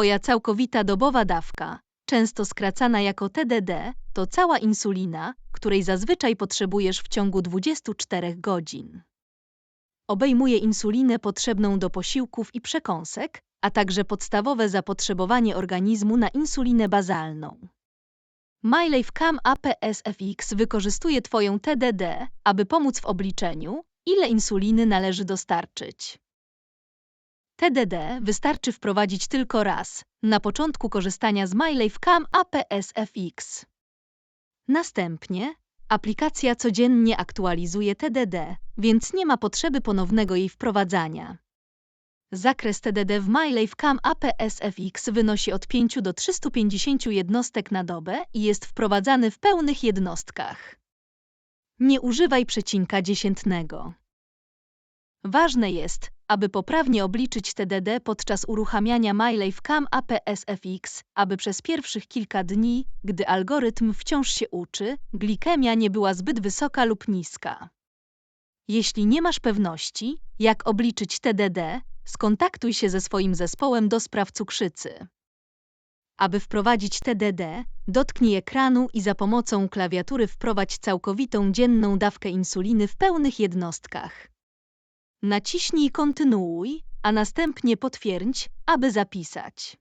Twoja całkowita dobowa dawka, często skracana jako TDD, to cała insulina, której zazwyczaj potrzebujesz w ciągu 24 godzin. Obejmuje insulinę potrzebną do posiłków i przekąsek, a także podstawowe zapotrzebowanie organizmu na insulinę bazalną. MyLife Cam APS-FX wykorzystuje Twoją TDD, aby pomóc w obliczeniu, ile insuliny należy dostarczyć. TDD wystarczy wprowadzić tylko raz, na początku korzystania z MyLife Cam APS-FX. Następnie aplikacja codziennie aktualizuje TDD, więc nie ma potrzeby ponownego jej wprowadzania. Zakres TDD w MyLife Cam APS-FX wynosi od 5 do 350 jednostek na dobę i jest wprowadzany w pełnych jednostkach. Nie używaj przecinka dziesiętnego. Ważne jest, aby poprawnie obliczyć TDD podczas uruchamiania MyLife Cam APS-FX, aby przez pierwszych kilka dni, gdy algorytm wciąż się uczy, glikemia nie była zbyt wysoka lub niska. Jeśli nie masz pewności, jak obliczyć TDD, skontaktuj się ze swoim zespołem do spraw cukrzycy. Aby wprowadzić TDD, dotknij ekranu i za pomocą klawiatury wprowadź całkowitą dzienną dawkę insuliny w pełnych jednostkach. Naciśnij kontynuuj, a następnie potwierdź, aby zapisać.